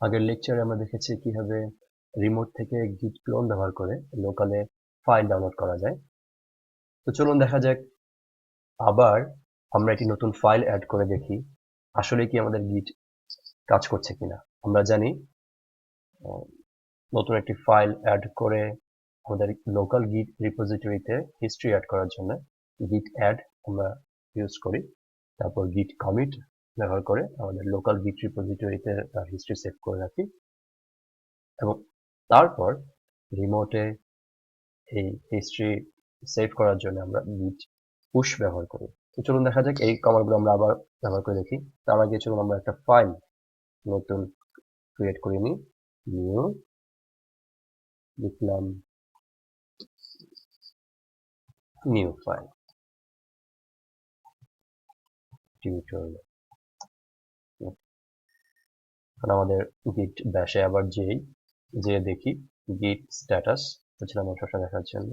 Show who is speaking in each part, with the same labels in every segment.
Speaker 1: আগের লেকচারে আমরা দেখেছি কীভাবে রিমোট থেকে গিট ক্লোন ব্যবহার করে লোকালে ফাইল ডাউনলোড করা যায়। তো চলুন দেখা যাক। আবার আমরা একটি নতুন ফাইল অ্যাড করে দেখি, আসলে কি আমাদের গিট কাজ করছে কিনা। আমরা জানি নতুন একটি ফাইল অ্যাড করে আমাদের লোকাল গিট রিপোজিটরিতে হিস্ট্রি অ্যাড করার জন্য গিট অ্যাড আমরা ইউজ করি। তারপর গিট কমিট ব্যবহার করে আমাদের লোকাল গিট রিপোজিটরিতে তার হিস্ট্রি সেভ করে রাখি এবং তারপর রিমোটে এই হিস্ট্রি সেভ করার জন্য আমরা গিট পুশ ব্যবহার করি। তো চলুন দেখা যাক এই কমান্ডগুলো আমরা আবার ব্যবহার করে দেখি। তার আগে চলুন আমরা একটা ফাইল নতুন ক্রিয়েট করে নিই। নিউ লিখলাম নিউ ফাইল টিউটোরিয়াল এখন আমাদের গিট ব্যাশে আবার যেই, যে দেখি গিট স্ট্যাটাস হচ্ছিল আমার সবসময় দেখার জন্য।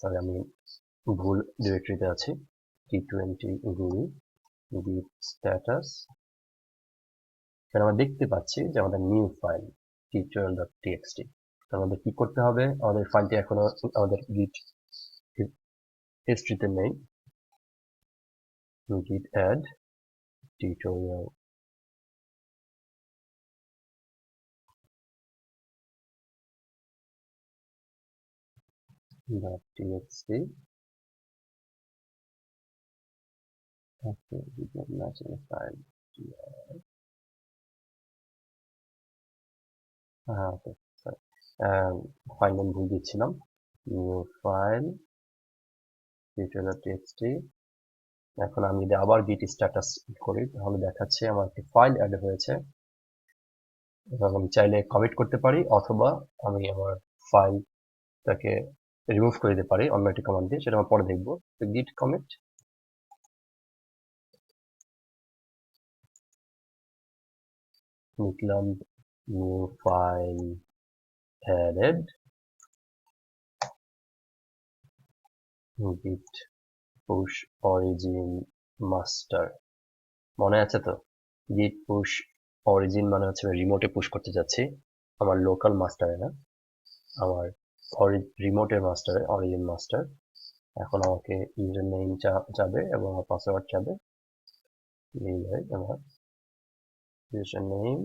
Speaker 1: সরি আমি ভুল ডিরেক্টরিতে আছি। টি টোয়েন্টি গুগল গিট স্ট্যাটাস এখানে আমরা দেখতে পাচ্ছি যে আমাদের নিউ ফাইল টি টিউটোরিয়াল ডট টিএক্সটি আমাদের কি করতে হবে? আমাদের ফাইলটি এখনও আমাদের গিট হিস্ট্রিতে নেই। গিট add tutorial dot txt okay we can matching file হ্যাঁ ওকে সরি ফাইল নেম ভুল দিচ্ছিলাম নিউ ফাইল tutorial txt এখন আমি যদি আবার গিট স্ট্যাটাস করি, তাহলে দেখাচ্ছে আমার একটি ফাইল অ্যাড হয়েছে। এবং আমি চাইলে কমিট করতে পারি, অথবা আমি আমার ফাইলটাকে রিমুভ করে দিতে পারি, অন্য একটি কমান্ড দিয়ে, সেটা আমরা পরে দেখব। গিট কমিট লিখলাম new file added git push origin master মনে আছে তো? git push origin মানে হচ্ছে আমি রিমোটে পুশ করতে যাচ্ছি। আমার লোকাল মাস্টারে না। আমার রিমোটের মাস্টারে অরিজিন মাস্টার এখন আমাকে ইউজার নেম যাবে এবং আমার পাসওয়ার্ড দিলে আমার ইউজার নেম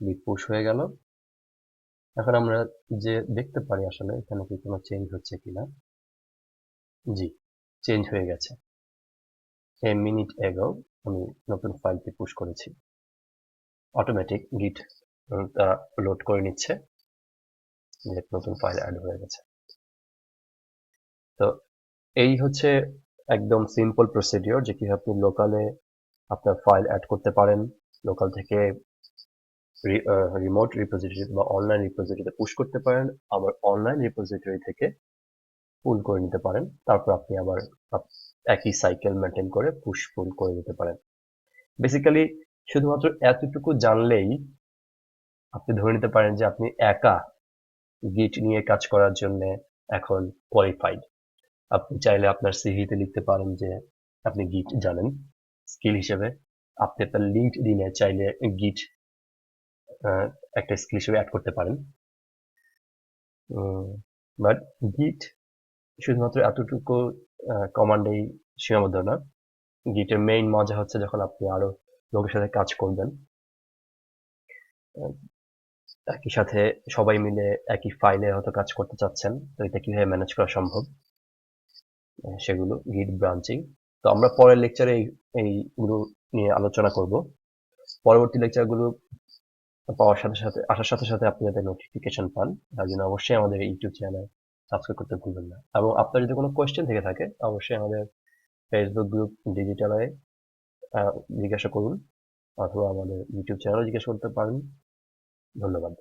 Speaker 1: গিট পুশ হয়ে গেল। এখন আমরা যে দেখতে পারি আসলে এখানে কি কোনো চেঞ্জ হচ্ছে কিনা। জি চেঞ্জ হয়ে গেছে। এ মিনিট এগো আমি নতুন ফাইলটি পুশ করেছি। অটোমেটিক গিট লোড করে নিচ্ছে। নতুন ফাইল অ্যাড হয়ে গেছে। তো এই হচ্ছে একদম সিম্পল প্রসিডিওর যে কীভাবে আপনি লোকালে আপনার ফাইল অ্যাড করতে পারেন। লোকাল থেকে রিমোট রিপোজিটরি বা অনলাইন রিপোজিটরিতে পুশ করতে পারেন, আবার অনলাইন রিপোজিটরি থেকে পুল করে নিতে পারেন। তারপর আপনি আবার একই সাইকেল মেনটেন করে পুশ পুল করে দিতে পারেন। বেসিক্যালি শুধুমাত্র এতটুকু জানলেই আপনি ধরে নিতে পারেন যে আপনি একা গিট নিয়ে কাজ করার জন্য এখন কোয়ালিফাইড আপনি চাইলে আপনার সিভিতে লিখতে পারেন যে আপনি গিট জানেন। স্কিল হিসেবে আপনি আপনার লিড দিনে চাইলে গিট একটা স্কিল হিসেবে অ্যাড করতে পারেন। বাট গিট শুধুমাত্র এতটুকু কমান্ডেই সীমাবদ্ধ না। গিটের মেইন মজা হচ্ছে যখন আপনি আরও লোকের সাথে কাজ করবেন। একই সাথে সবাই মিলে একই ফাইলে হয়তো কাজ করতে চাচ্ছেন, তো এটা কীভাবে ম্যানেজ করা সম্ভব? সেগুলো গিট ব্রাঞ্চিং তো আমরা পরের লেকচারে এইগুলো নিয়ে আলোচনা করব। পরবর্তী লেকচারগুলো পাওয়ার সাথে সাথে, আসার সাথে সাথে আপনি যাতে নোটিফিকেশন পান, তার জন্য অবশ্যই আমাদের ইউটিউব চ্যানেল সাবস্ক্রাইব করতে ভুলবেন না। এবং আপনার যদি কোনো কোয়েশ্চেন থেকে থাকে, অবশ্যই আমাদের ফেসবুক গ্রুপ ডিজিটালে জিজ্ঞাসা করুন, অথবা আমাদের ইউটিউব চ্যানেলও জিজ্ঞাসা করতে পারেন। ধন্যবাদ।